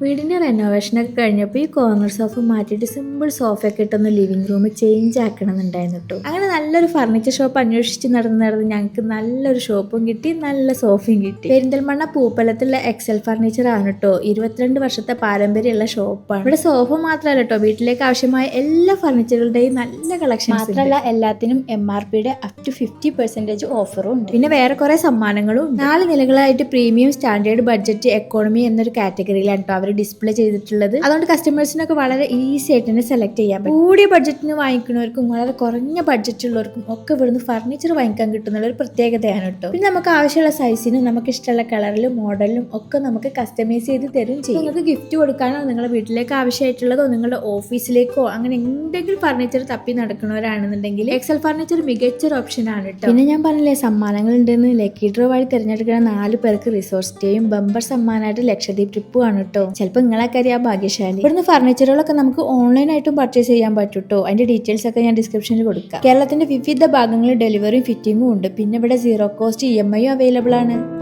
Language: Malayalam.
വീടിന്റെ റെനോവേഷനൊക്കെ കഴിഞ്ഞപ്പോൾ ഈ കോർണർ സോഫ മാറ്റിയിട്ട് സിമ്പിൾ സോഫയൊക്കെ ഇട്ടൊന്ന് ലിവിങ് റൂം ചേഞ്ച് ആക്കണം എന്നുണ്ടായിരുന്നു കേട്ടോ അങ്ങനെ നല്ലൊരു ഫർണിച്ചർ ഷോപ്പ് അന്വേഷിച്ച് നടന്ന് നടന്ന് ഞങ്ങൾക്ക് നല്ലൊരു ഷോപ്പും കിട്ടി നല്ല സോഫയും കിട്ടി. പെരിന്തൽമണ്ണ പൂപ്പലത്തുള്ള എക്സൽ ഫർണിച്ചർ ആണ് കേട്ടോ ഇരുപത്തിരണ്ട് വർഷത്തെ പാരമ്പര്യമുള്ള ഷോപ്പാണ് ഇവിടെ സോഫ മാത്രമല്ല കേട്ടോ വീട്ടിലേക്ക് ആവശ്യമായ എല്ലാ ഫർണിച്ചറുകളുടെയും നല്ല കളക്ഷൻ മാത്രമല്ല എല്ലാത്തിനും എം ആർ പിയുടെ അപ് ടു ഫിഫ്റ്റി പെർസെന്റേജ് ഓഫറും ഉണ്ട്. പിന്നെ വേറെ കുറേ സമ്മാനങ്ങളും. നാല് നിലകളായിട്ട് പ്രീമിയം സ്റ്റാൻഡേർഡ് ബഡ്ജറ്റ് എക്കോണമി എന്നൊരു കാറ്റഗറിയിലാണ് കേട്ടോ അവർ ഡിസ്പ്ലേ ചെയ്തിട്ടുള്ളത്. അതുകൊണ്ട് കസ്റ്റമേഴ്സിനൊക്കെ വളരെ ഈസി ആയിട്ട് തന്നെ സെലക്ട് ചെയ്യാൻ കൂടിയ ബഡ്ജറ്റിന് വാങ്ങിക്കുന്നവർക്കും വളരെ കുറഞ്ഞ ബഡ്ജറ്റ് ഉള്ളവർക്കും ഒക്കെ ഇവിടുന്ന് ഫർണിച്ചർ വാങ്ങിക്കാൻ കിട്ടുന്ന ഒരു പ്രത്യേകതയാണ് കേട്ടോ. പിന്നെ നമുക്ക് ആവശ്യമുള്ള സൈസിനും നമുക്ക് ഇഷ്ടമുള്ള കളറിലും മോഡലിലും ഒക്കെ നമുക്ക് കസ്റ്റമൈസ് ചെയ്ത് തരും ചെയ്യും. നിങ്ങൾക്ക് ഗിഫ്റ്റ് കൊടുക്കാനോ നിങ്ങളുടെ വീട്ടിലേക്ക് ആവശ്യമായിട്ടുള്ളതോ നിങ്ങളുടെ ഓഫീസിലേക്കോ അങ്ങനെ എന്തെങ്കിലും ഫർണിച്ചർ തപ്പി നടക്കുന്നവരാണെന്നുണ്ടെങ്കിൽ എക്സൽ ഫർണിച്ചർ മികച്ച ഒരു ഓപ്ഷൻ ആണ് കേട്ടോ. പിന്നെ ഞാൻ പറഞ്ഞില്ലേ സമ്മാനങ്ങൾ ഉണ്ടെന്ന് ലക്കി ഡ്രോ വഴി തിരഞ്ഞെടുക്കുന്ന നാല് പേർക്ക് റിസോർട്ട് സ്റ്റേയും ബമ്പർ സമ്മാനമായിട്ട് ലക്ഷദ്വീപ് ട്രിപ്പും ആണ് കേട്ടോ. ചിലപ്പോൾ നിങ്ങളൊക്കെ അറിയാം ഭാഗ്യശാലി. ഇവിടുന്ന് ഫർണിച്ചറുകളൊക്കെ നമുക്ക് ഓൺലൈനായിട്ടും പർച്ചേസ് ചെയ്യാൻ പറ്റൂട്ടോ? അതിന്റെ ഡീറ്റെയിൽസ് ഒക്കെ ഞാൻ ഡിസ്ക്രിപ്ഷനിൽ കൊടുക്കാം. കേരളത്തിന്റെ വിവിധ ഭാഗങ്ങളിൽ ഡെലിവറി ഫിറ്റിംഗും ഉണ്ട്. പിന്നെ ഇവിടെ zero cost E M I available ആണ്.